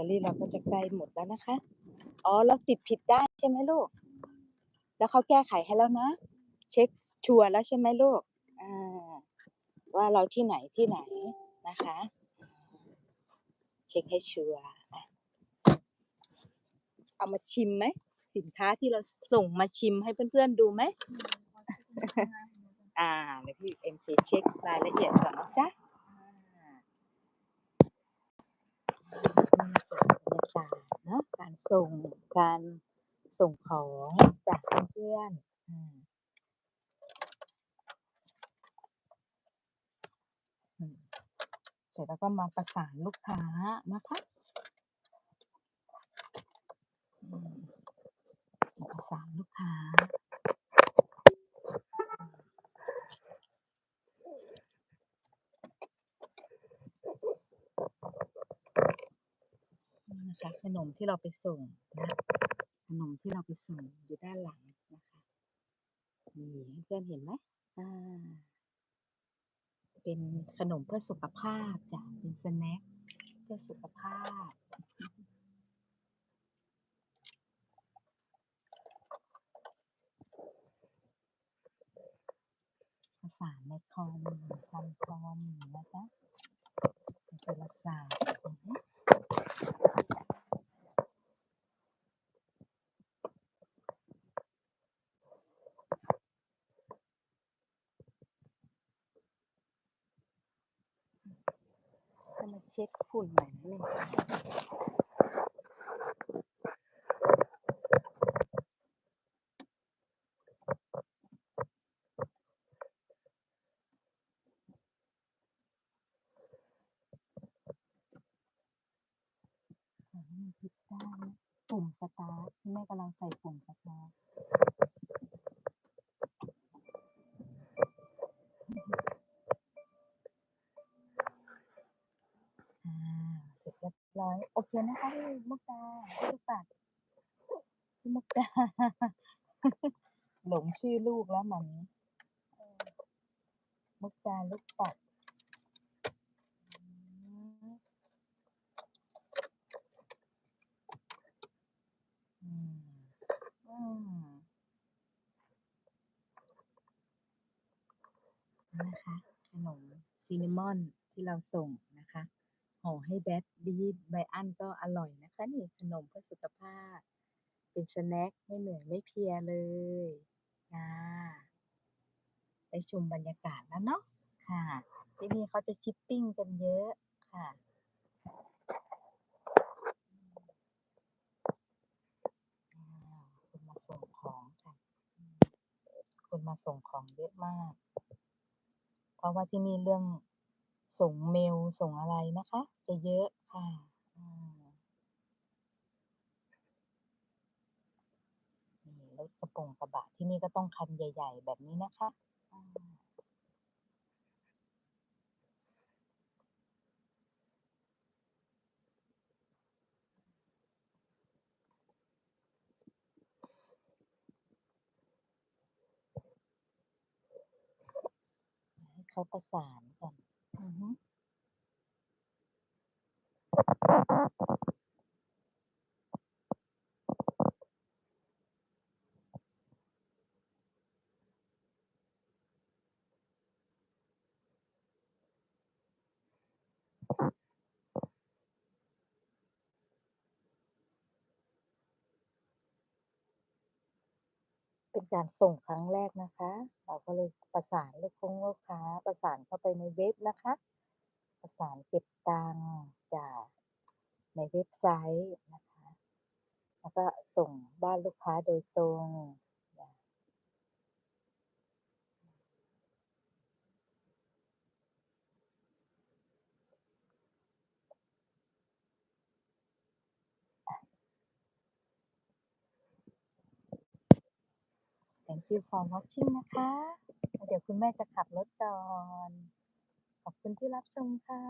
ตอรี่เราก็จะใกล้หมดแล้วนะคะ อ๋อ เราติดผิดได้านใช่ไหมลูก แล้วเขาแก้ไขให้แล้วนะ เช็คชัวร์แล้วใช่ไหมลูก อ่า ว่าเราที่ไหนที่ไหนนะคะ เช็คให้ชัวร์อะเอามาชิมไหม สินค้าที่เราส่งมาชิมให้เพื่อนๆดูไหม อ่าเดี๋ยวพี่เอ็มเคเช็ครายละเอียดก่อนนะจ๊ะอ่าบรรยากาศเนาะ การส่งการส่งของจากเพื่อนเสร็จแล้วก็มาประสานลูกค้านะคะประสานลูกค้า คะขนมที่เราไปส่งนะ ขนมที่เราไปส่งอยู่ด้านหลังนะคะนี่เพื่อนเห็นไหมอ่า เป็นขนมเพื่อสุขภาพจ้ะเป็นสแน็คเพื่อสุขภาพภาษาในคอมทำคอมนะจ๊ะเป็นโทรศัพท์อือฮึจะ มาเช็ดฝุ่นหน่อยนึงขอใหมันพิดได้นะปุ่มสตาร์ทแม่กำลังใส่ปุ่มสตาร์ท เสร็จเรียบร้อย โอเคนะคะพี่มุกดาพี่ลูกปัดพี่มุกดาหลงชื่อลูกแล้วมันมุกดาลูกปัดอืมอืมอืมนะคะขนมซินนามอนที่เราส่งนะคะ ห่อให้แบทดีไบอันก็อร่อยนะคะ นี่ขนมเพื่อสุขภาพ เป็นสแน็คไม่เหนื่อยไม่เพลียเลยค่ะได้ชมบรรยากาศแล้วเนาะค่ะ ที่นี่เขาจะชิปปิ้งกันเยอะค่ะคนมาส่งของค่ะคนมาส่งของเยอะมาก เพราะว่าที่นี่เรื่อง ส่งเมลส่งอะไรนะคะ จะเยอะค่ะนี่รถกระโปรงกระบะที่นี่ก็ต้องคันใหญ่ ๆ แบบนี้นะคะให้เขาประสานกัน อื เป็นการส่งครั้งแรกนะคะ เราก็เลยประสานลูกคงลูกค้า ประสานเข้าไปในเว็บนะคะ ประสานเก็บตังค์จากในเว็บไซต์นะคะ แล้วก็ส่งบ้านลูกค้าโดยตรง Thank you for watching นะคะ เดี๋ยวคุณแม่จะขับรถก่อน ขอบคุณที่รับชมค่ะ